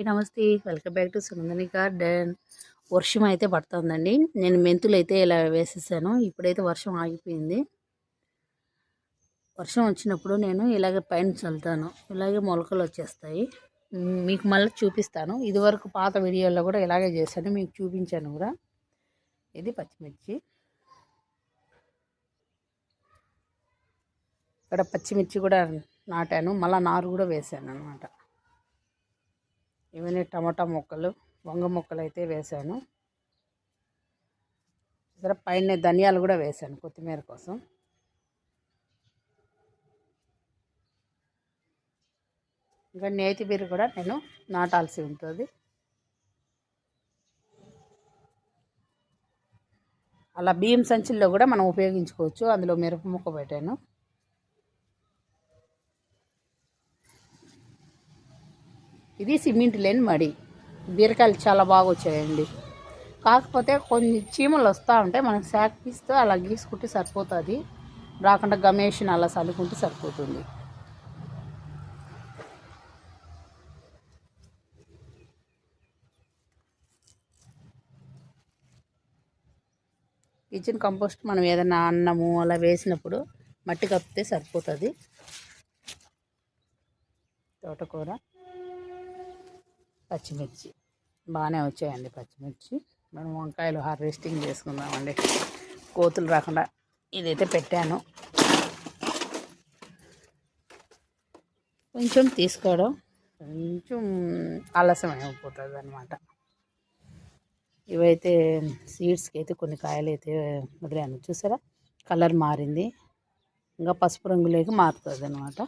ఈ నమస్తే. Welcome back to Sunandani garden. వర్షం అయితే పడుతుందండి. నేను మెంతులు అయితే ఇలా వేసేసాను. ఇప్పుడైతే వర్షం ఆగిపోయింది. వర్షం వచ్చినప్పుడు నేను ఇలాగే పైన చల్లుతాను. ఇలాగే మొలకలు వచ్చేస్తాయి. మీకు మళ్ళీ చూపిస్తాను. ఇదివరకు పాత వీడియోలో కూడా ఇలాగే చేశాను. మీకు చూపించాను కూడా. ఇది పచ్చిమిర్చి. ఇక్కడ పచ్చిమిర్చి కూడా నాటాను. మళ్ళీ నారు కూడా వేసాను అనమాట ఇవన్నీ టమాటా మొక్కలు వంగ మొక్కలు అయితే వేసాను ఇతర పైన ధనియాలు కూడా వేసాను కొత్తిమీర కోసం. ఇంకా నేతి బీర కూడా నేను నాటాల్సి ఉంటుంది. అలా బియ్యం సంచుల్లో కూడా మనం ఉపయోగించుకోవచ్చు. అందులో మిరప ముక్క పెట్టాను. ఇది సిమెంట్ లేని మడి. బీరకాయలు చాలా బాగా వచ్చాయండి. కాకపోతే కొన్ని చీమలు వస్తూ ఉంటాయి మనం శాక్ పీస్తో అలా గీసుకుంటే సరిపోతుంది. రాకుండా గమేషన్ అలా చల్లుకుంటే సరిపోతుంది. కిచెన్ కంపోస్ట్ మనం ఏదైనా అన్నము అలా వేసినప్పుడు మట్టి కప్పితే సరిపోతుంది. తోటకూర. పచ్చిమిర్చి. బాగానే వచ్చాయండి పచ్చిమిర్చి. మనం వంకాయలు హార్వెస్టింగ్ చేసుకుందామండి. కోతులు రాకుండా ఇదైతే పెట్టాను. కొంచెం తీసుకోవడం. కొంచెం ఆలస్యం అయిపోతుంది అనమాట ఇవైతే సీడ్స్కి అయితే కొన్ని కాయలు అయితే వదిలాను. చూసారా? కలర్ మారింది. ఇంకా పసుపు రంగులోకి మారుతుంది అనమాట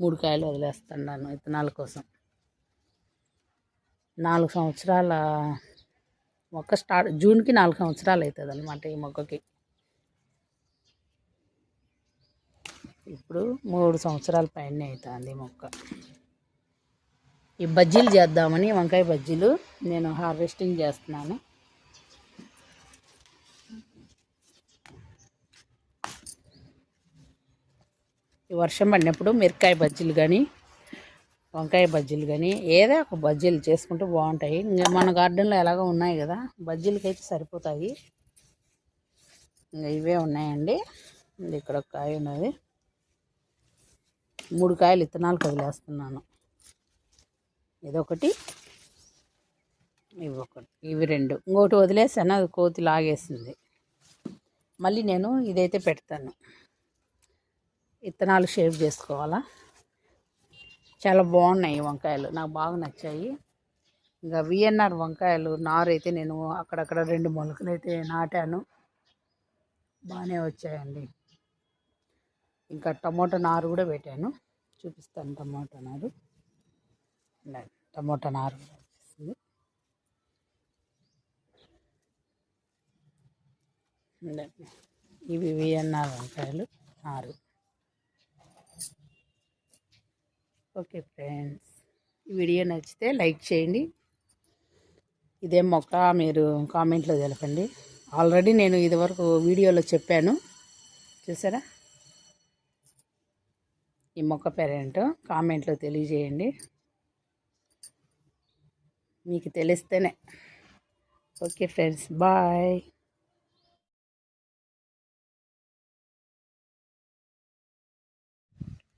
మూడు కాయలు వదిలేస్తున్నాను విత్తనాల కోసం. నాలుగు సంవత్సరాల మొక్క స్టార్ట్ జూన్కి నాలుగు సంవత్సరాలు అవుతుంది అనమాట ఈ మొక్కకి. ఇప్పుడు మూడు సంవత్సరాల పైన అవుతుంది మొక్క. ఈ బజ్జీలు చేద్దామని వంకాయ బజ్జీలు నేను హార్వెస్టింగ్ చేస్తున్నాను. ఈ వర్షం పడినప్పుడు మిరకాయ బజ్జీలు కానీ వంకాయ బజ్జీలు కానీ ఏదో ఒక బజ్జీలు చేసుకుంటే బాగుంటాయి. ఇంకా మన గార్డెన్లో ఎలాగో ఉన్నాయి కదా బజ్జీలకి అయితే సరిపోతాయి. ఇంకా ఇవే ఉన్నాయండి. ఇక్కడ ఒక కాయ ఉన్నది. మూడు కాయలు ఇత్తనాలు వదిలేస్తున్నాను ఇదొకటి ఇవి ఒకటి ఇవి రెండు. ఇంకోటి వదిలేసాను అది కోతి లాగేసింది. మళ్ళీ నేను ఇదైతే పెడతాను. ఇత్తనాలు షేప్ చేసుకోవాలా? చాలా బాగున్నాయి వంకాయలు. నాకు బాగా నచ్చాయి. ఇంకా విఎన్ఆర్ వంకాయలు నారు అయితే నేను అక్కడక్కడ రెండు మొలకలు అయితే నాటాను. బాగానే వచ్చాయండి. ఇంకా టమోటా నారు కూడా పెట్టాను. చూపిస్తాను టమోటా నారు. టమోటా నారు కూడా వచ్చేసింది. ఇవి విఎన్ఆర్ వంకాయలు నారు. ఓకే ఫ్రెండ్స్ ఈ వీడియో నచ్చితే లైక్ చేయండి. ఇదే మొక్క మీరు కామెంట్లో తెలపండి. ఆల్రెడీ నేను ఇదివరకు వీడియోలో చెప్పాను. చూసారా? ఈ మొక్క పేరేంటో కామెంట్లో తెలియజేయండి. మీకు తెలిస్తేనే. Okay friends bye.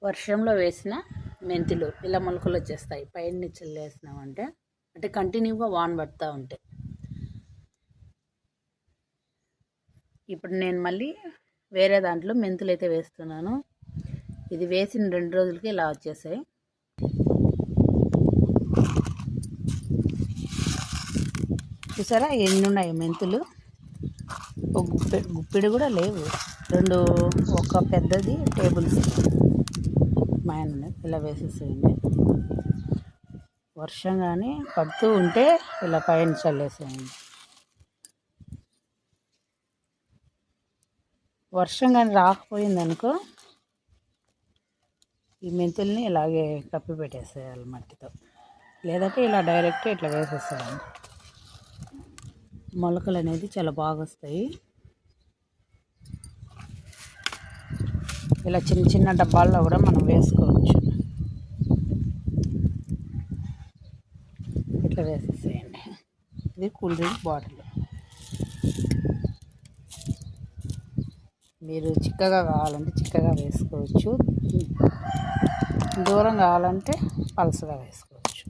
వర్షంలో వేసిన మెంతులు ఇలా మొలకలు వచ్చేస్తాయి. పైన నుంచి వేసినామంటే అంటే కంటిన్యూగా వాన్ పడుతూ ఉంటాయి. ఇప్పుడు నేను మళ్ళీ వేరే దాంట్లో మెంతులు అయితే వేస్తున్నాను. ఇది వేసిన రెండు రోజులకి ఇలా వచ్చేసాయి. చూసారా ఎన్ని ఉన్నాయి మెంతులు? ఒక గుప్పె గుప్పిడి కూడా లేవు. రెండు ఒక పెద్దది టేబుల్ స్పూన్ మైన ఇలా వేసేసేయండి. వర్షం కానీ పడుతూ ఉంటే ఇలా పైన చల్లేసేయండి. వర్షం కానీ రాకపోయింది అనుకో ఈ మెంతుల్ని ఇలాగే కప్పి పెట్టేసేయాలి మట్టితో. లేదంటే ఇలా డైరెక్ట్ ఇట్లా వేసేసేయాలి మొలకలు అనేది చాలా బాగా వస్తాయి. ఇలా చిన్న చిన్న డబ్బాల్లో కూడా మనం వేసుకోవచ్చు. ఇది కూల్ డ్రింక్ బాటిల్. మీరు చిక్కగా కావాలంటే చిక్కగా వేసుకోవచ్చు. దూరం కావాలంటే పలసగా వేసుకోవచ్చు.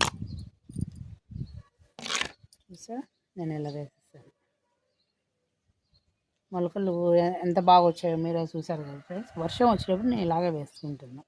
చూసా నేను ఇలా వేస్తాను మొలకలు ఎంత బాగా వచ్చాయో మీరే చూసారు కదా ఫ్రెండ్స్. వర్షం వచ్చినప్పుడు నేను ఇలాగే వేసుకుంటున్నాను